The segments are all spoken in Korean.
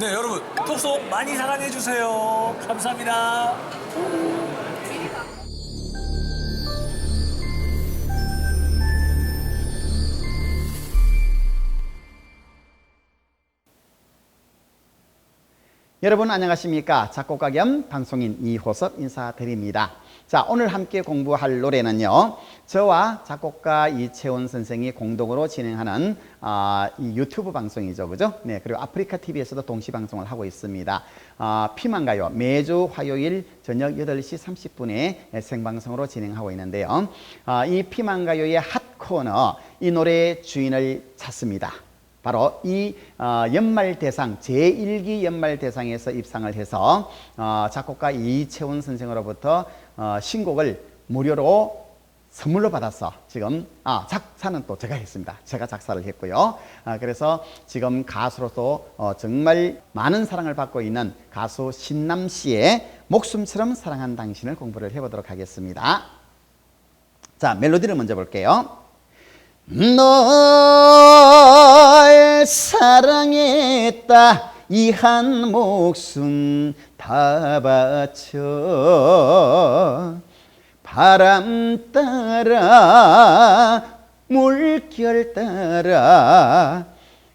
네, 여러분 톡톡 많이 사랑해 주세요. 감사합니다. 여러분 안녕하십니까 작곡가 겸 방송인 이호섭 인사드립니다 자 오늘 함께 공부할 노래는요 저와 작곡가 이채원 선생이 공동으로 진행하는 아, 이 유튜브 방송이죠. 그죠? 네 그리고 아프리카 TV에서도 동시 방송을 하고 있습니다. 아, 피만가요. 매주 화요일 저녁 8시 30분에 생방송으로 진행하고 있는데요. 아, 이 피만가요의 핫 코너 이 노래의 주인을 찾습니다 바로 이 어, 연말 대상 제1기 연말 대상에서 입상을 해서 어, 작곡가 이채원 선생으로부터 어, 신곡을 무료로 선물로 받아서 지금 아 작사는 또 제가 했습니다. 제가 작사를 했고요. 아, 그래서 지금 가수로서 어, 정말 많은 사랑을 받고 있는 가수 신남 씨의 목숨처럼 사랑한 당신을 공부를 해보도록 하겠습니다. 자 멜로디를 먼저 볼게요. 널 사랑했다 이 한 목숨 다 바쳐 바람 따라 물결 따라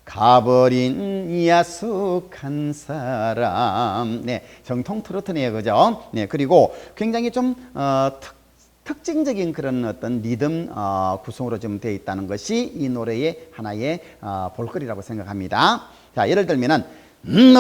가버린 야속한 사람. 네, 정통 트로트네요, 그죠? 네, 그리고 굉장히 좀 어, 특, 특징적인 그런 어떤 리듬 어, 구성으로 좀 되어 있다는 것이 이 노래의 하나의 어, 볼거리라고 생각합니다. 자, 예를 들면은 널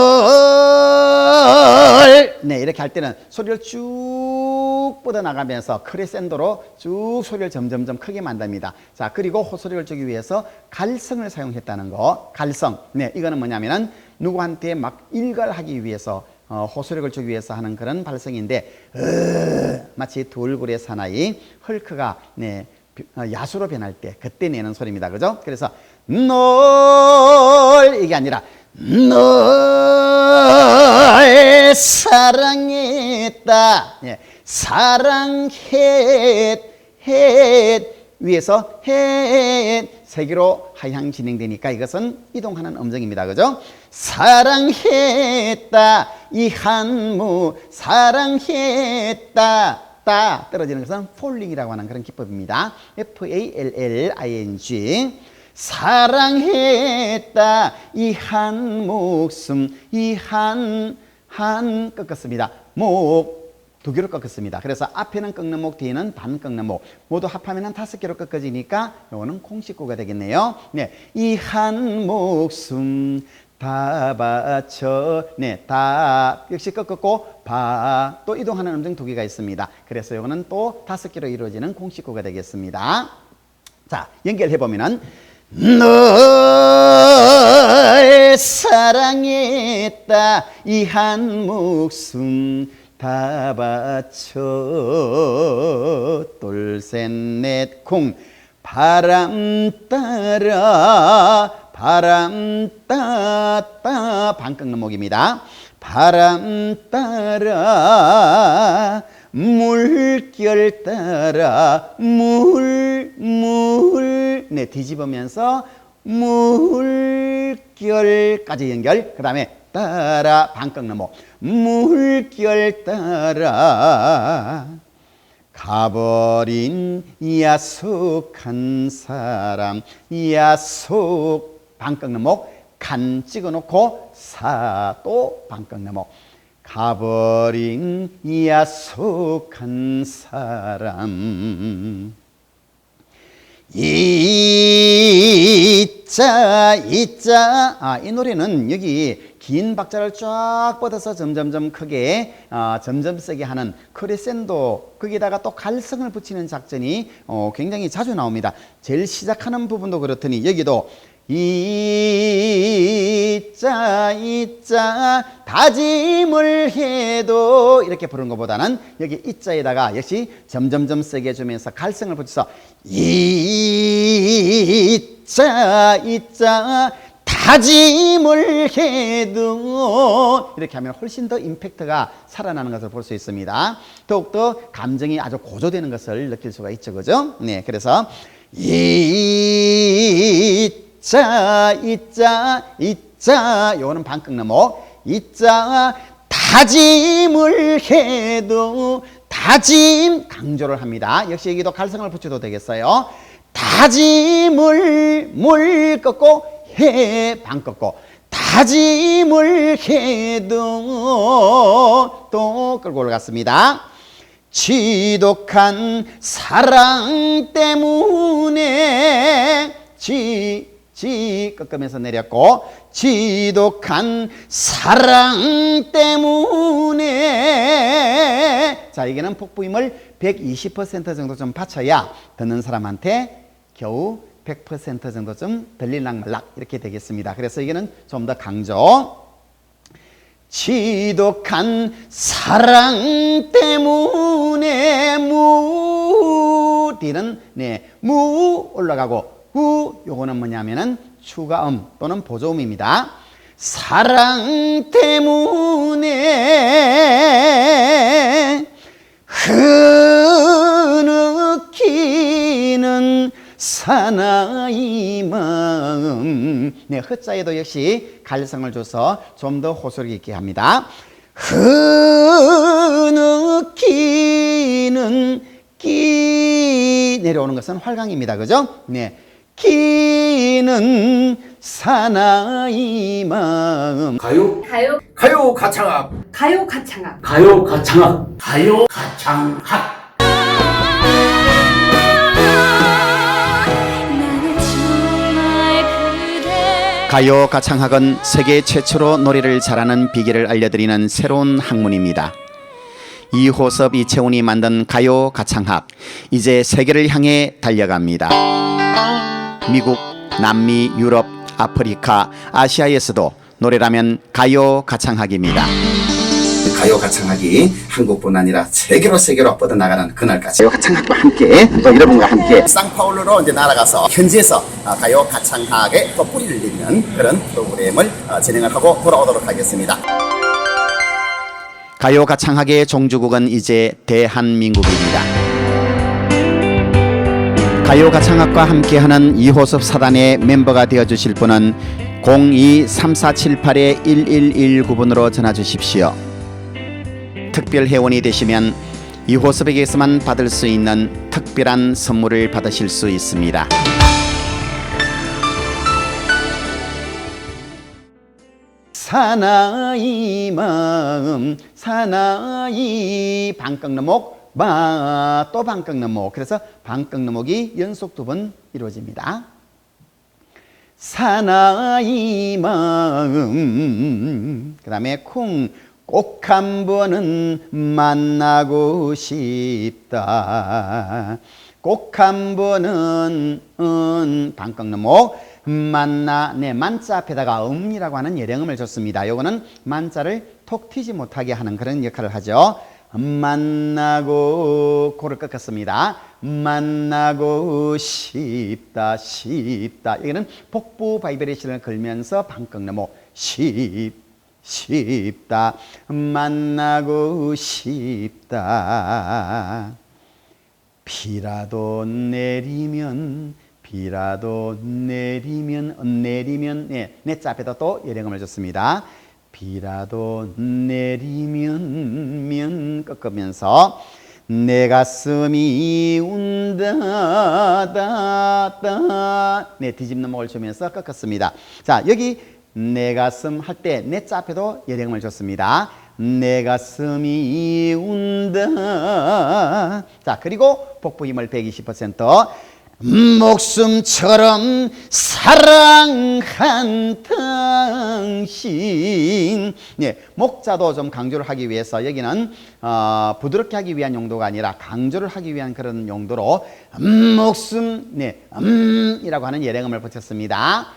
네, 이렇게 할 때는 소리를 쭉 뻗어 나가면서 크레센도로 쭉 소리를 점점점 크게 만듭니다. 자, 그리고 호소리를 주기 위해서 갈성을 사용했다는 거. 갈성. 네, 이거는 뭐냐면은 누구한테 막 일갈하기 위해서 어, 호소력을 주기 위해서 하는 그런 발성인데 으, 마치 돌고래 사나이 헐크가 네, 비- 어, 야수로 변할 때 그때 내는 소리입니다. 그죠? 그래서 널 이게 아니라 널 사랑했다. 예, 사랑했 했 위에서 했 세기로 하향 진행되니까 이것은 이동하는 음정입니다. 그죠? 사랑했다 이 한무 사랑했다 따 떨어지는 것은 폴링이라고 하는 그런 기법입니다. F A L L I N G 사랑했다 이 한 목숨 이 한 한 꺾었습니다. 목 두 개로 꺾었습니다. 그래서 앞에는 꺾는 목, 뒤에는 반 꺾는 목. 모두 합하면 다섯 개로 꺾어지니까 요거는 공식구가 되겠네요. 네. 이 한 목숨 다 바쳐. 네. 다 역시 꺾었고 바. 또 이동하는 음정 두 개가 있습니다. 그래서 요거는 또 다섯 개로 이루어지는 공식구가 되겠습니다. 자, 연결해 보면은 널 사랑했다 이 한 목숨 다 바쳐 둘셋넷콩 바람 따라 바람 따따 반 꺾는 목입니다. 바람 따라 물결 따라 물 물 네 뒤집으면서 물결까지 연결. 그 다음에 따라 반 꺾는 목 물결 따라 가버린 야속한 사람 야속 반 꺾는 목간 찍어놓고 사또 반 꺾는 목. 가버린 야속한 사람. 이자 이자. 아, 이 노래는 여기 긴 박자를 쫙 뻗어서 점점점 크게 아, 점점 세게 하는 크레센도 거기다가 또 갈성을 붙이는 작전이 어, 굉장히 자주 나옵니다. 제일 시작하는 부분도 그렇더니 여기도 이자 이자 다짐을 해도 이렇게 부르는 것보다는 여기 이자에다가 역시 점점점 세게 해주면서 갈성을 붙여서 이자 이자 다짐을 해도 이렇게 하면 훨씬 더 임팩트가 살아나는 것을 볼 수 있습니다. 더욱더 감정이 아주 고조되는 것을 느낄 수가 있죠. 그죠? 네. 그래서 이 자, 이자, 이자, 요거는 반 꺾는 목. 이자 다짐을 해도 다짐 강조를 합니다. 역시 여기도 갈성을 붙여도 되겠어요. 다짐을 물 꺾고 해 방 꺾고 다짐을 해도 또 끌고 올라갔습니다. 지독한 사랑 때문에 지, 지 꺾으면서 내렸고 지독한 사랑 때문에 자 여기는 폭부임을 120% 정도 좀 받쳐야 듣는 사람한테 겨우 100% 정도 좀 들릴락 말락 이렇게 되겠습니다. 그래서 이게는 좀 더 강조. 지독한 사랑 때문에 무 뒤는 네무 올라가고 우 요거는 뭐냐면은 추가음 또는 보조음입니다. 사랑 때문에 흐느끼는 사나이 마음. 네 흐자에도 역시 갈성을 줘서 좀 더 호소력 있게 합니다. 흐느끼는 끼. 내려오는 것은 활강입니다. 그죠? 네 끼는 사나이 마음. 가요? 가요. 가요 가창학. 가요 가창학. 가요 가창학. 가요 가창학. 가요 가창학은 세계 최초로 노래를 잘하는 비결을 알려드리는 새로운 학문입니다. 이호섭 이채훈이 만든 가요 가창학 이제 세계를 향해 달려갑니다. 미국, 남미, 유럽, 아프리카, 아시아에서도 노래라면 가요 가창학입니다. 가요 가창학이 한국뿐 아니라 세계로 세계로 뻗어나가는 그날까지 가요 가창학과 함께 또 여러분과 함께 상파울루로 이제 날아가서 현지에서 아, 가요 가창학에 또 뿌리를 내리는 그런 프로그램을 어, 진행을 하고 돌아오도록 하겠습니다. 가요 가창학의 종주국은 이제 대한민국입니다. 가요 가창학과 함께하는 이호섭 사단의 멤버가 되어 주실 분은 02-3478-1119번으로 전화 주십시오. 특별 회원이 되시면 이호섭에게서만 받을 수 있는 특별한 선물을 받으실 수 있습니다. 사나이 마음 사나이 마 또 방꺾는목 그래서 방꺾는목이 연속 두 번 이루어집니다. 사나이 마음 그 다음에 쿵 꼭 한 번은 만나고 싶다 꼭 한 번은 은 방꺾는목 만나 네 만자 앞에다가 음이라고 하는 예령음을 줬습니다. 요거는 만자를 톡 튀지 못하게 하는 그런 역할을 하죠. 만나고 고를 꺾었습니다. 만나고 싶다 싶다 여기는 복부 바이브레이션을 걸면서 방 꺾는 뭐쉽 싶다 만나고 싶다 비라도 내리면 비라도 내리면 어, 내리면 네, 내자 앞에다 또 예령음을 줬습니다. 비라도 내리면 면 꺾으면서 내 가슴이 운다 다다 네 뒤집는 목을 주면서 꺾었습니다. 자 여기 내 가슴 할 때 내 자 앞에도 예령음을 줬습니다. 내 가슴이 운다. 자, 그리고 복부 힘을 120%. 목숨처럼 사랑한 당신. 네, 목자도 좀 강조를 하기 위해서 여기는 어, 부드럽게 하기 위한 용도가 아니라 강조를 하기 위한 그런 용도로 음, 목숨, 네, 음이라고 하는 예령음을 붙였습니다.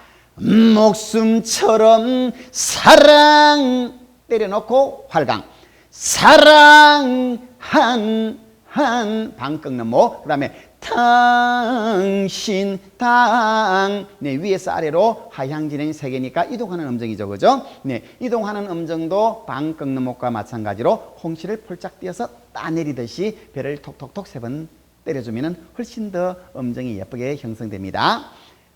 음, 목숨처럼 사랑 때려놓고 활강 사랑한 한 방 꺾는 목 그다음에 당신 당 네, 위에서 아래로 하향 진행 세 개니까 이동하는 음정이죠. 그죠? 네 이동하는 음정도 방 꺾는 목과 마찬가지로 홍시를 폴짝 띄어서 따내리듯이 배를 톡톡톡 세 번 때려주면 훨씬 더 음정이 예쁘게 형성됩니다.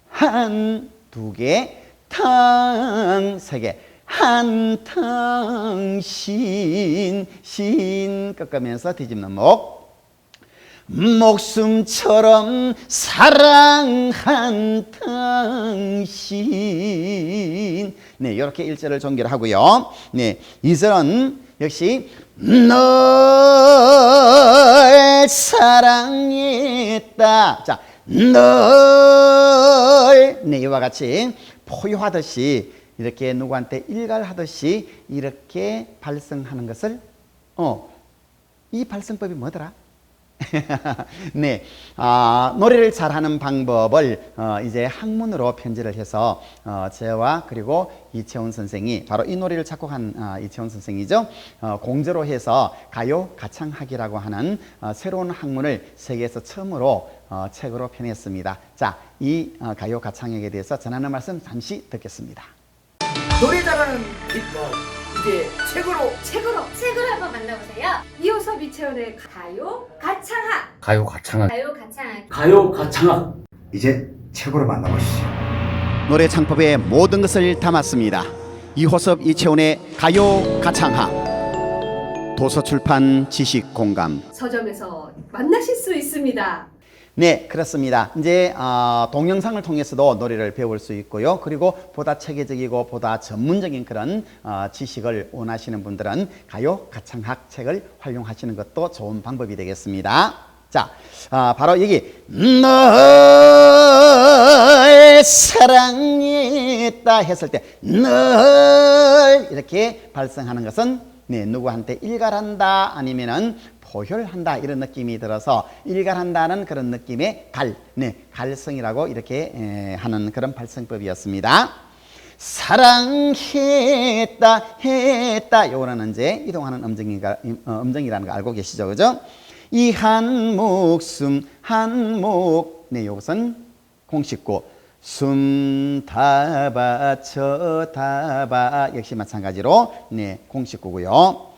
한 두 개, 탕, 세 개. 한탕신 신 꺾으면서 뒤집는 목 목숨처럼 사랑한 당신. 네, 이렇게 일절을 종결 하고요. 네, 이절은 역시 널 사랑했다. 자, 널. 네, 이와 같이 포효하듯이 이렇게 누구한테 일갈하듯이 이렇게 발성하는 것을 어, 이 발성법이 뭐더라? 네, 아, 노래를 잘하는 방법을 어, 이제 학문으로 편지를 해서 어, 저와 그리고 이채원 선생이 바로 이 노래를 작곡한 어, 이채원 선생이죠. 어, 공저로 해서 가요 가창학이라고 하는 어, 새로운 학문을 세계에서 처음으로 어, 책으로 펴냈습니다. 자, 이 어, 가요 가창학에 대해서 전하는 말씀 잠시 듣겠습니다. 노래 잘하는 비법 이제 책으로 책으로 책을 한번 만나보세요. 이호섭 이채원의 가요 가창학 가요 가창학. 가요 가창학 가요 가창학. 이제 책으로 만나보시죠. 노래 창법의 모든 것을 담았습니다. 이호섭 이채원의 가요 가창학 도서출판 지식공감 서점에서 만나실 수 있습니다. 네 그렇습니다. 이제 어, 동영상을 통해서도 노래를 배울 수 있고요. 그리고 보다 체계적이고 보다 전문적인 그런 어, 지식을 원하시는 분들은 가요 가창학 책을 활용하시는 것도 좋은 방법이 되겠습니다. 자, 아, 바로 여기 널 사랑했다 했을 때 널 이렇게 발성하는 것은 네, 누구한테 일갈한다 아니면은 포효한다 이런 느낌이 들어서 일갈한다는 그런 느낌의 갈, 네, 갈성이라고 이렇게 에, 하는 그런 발성법이었습니다. 사랑했다 했다 요거는 이제 이동하는 음정이가 어, 음정이라는 거 알고 계시죠, 그죠? 이 한 목숨 한 목, 네, 요것은 공식구 숨다 바 쳐 다바 역시 마찬가지로 네 공식구고요.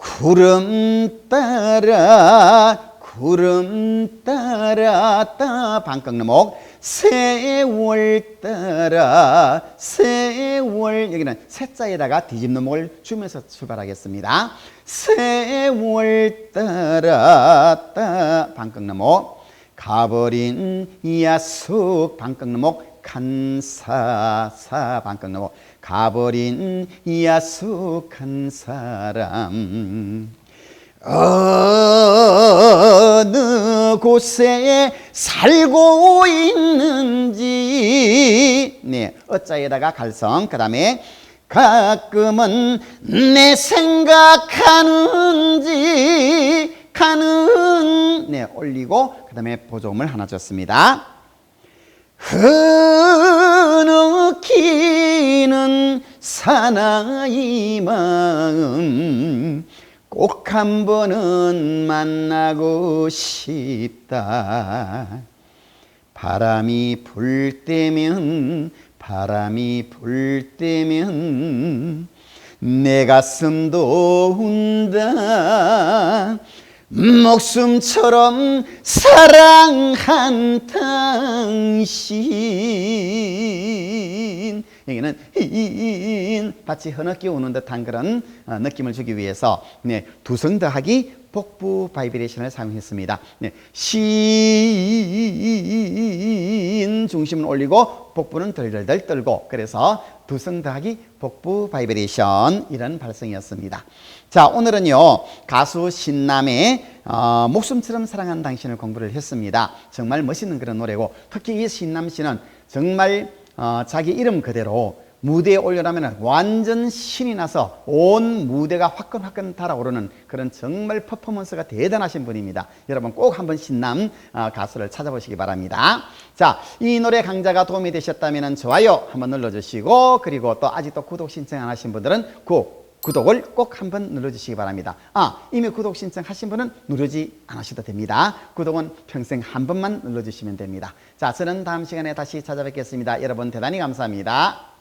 구름 따라 구름 따라 따. 반꺾는목 세월 따라 세월. 여기는 세자에다가 뒤집는 목을 주면서 출발하겠습니다. 세월 따라 따. 반꺾는목 가버린 야숙 반꺾는목 간사사. 반꺾는목 가버린 야숙한 사람. 어느 곳에 살고 있는지. 네 어자에다가 갈성. 그 다음에 가끔은 내 생각하는지 가는 네 올리고 그 다음에 보조음을 하나 줬습니다. 흐 느끼는 사나이 마음 꼭 한 번은 만나고 싶다. 바람이 불 때면 바람이 불 때면 내 가슴도 운다. 목숨처럼 사랑한 당신 여기는 인 밭이 흐느끼 우는 듯한 그런 어, 느낌을 주기 위해서 네, 두성 더하기 복부 바이브레이션을 사용했습니다. 네, 신 중심을 올리고 복부는 덜덜덜 떨고 그래서 두성 더하기 복부 바이브레이션 이런 발성이었습니다. 자 오늘은요 가수 신남의 어, 목숨처럼 사랑한 당신을 공부를 했습니다. 정말 멋있는 그런 노래고 특히 이 신남 씨는 정말 어, 자기 이름 그대로 무대에 올려놓으면 완전 신이 나서 온 무대가 화끈화끈 달아오르는 그런 정말 퍼포먼스가 대단하신 분입니다. 여러분 꼭 한번 신남 어, 가수를 찾아보시기 바랍니다. 자, 이 노래 강좌가 도움이 되셨다면 좋아요 한번 눌러주시고 그리고 또 아직도 구독 신청 안 하신 분들은 구 구독을 꼭 한번 눌러주시기 바랍니다. 아, 이미 구독 신청하신 분은 누르지 않으셔도 됩니다. 구독은 평생 한 번만 눌러주시면 됩니다. 자, 저는 다음 시간에 다시 찾아뵙겠습니다. 여러분 대단히 감사합니다.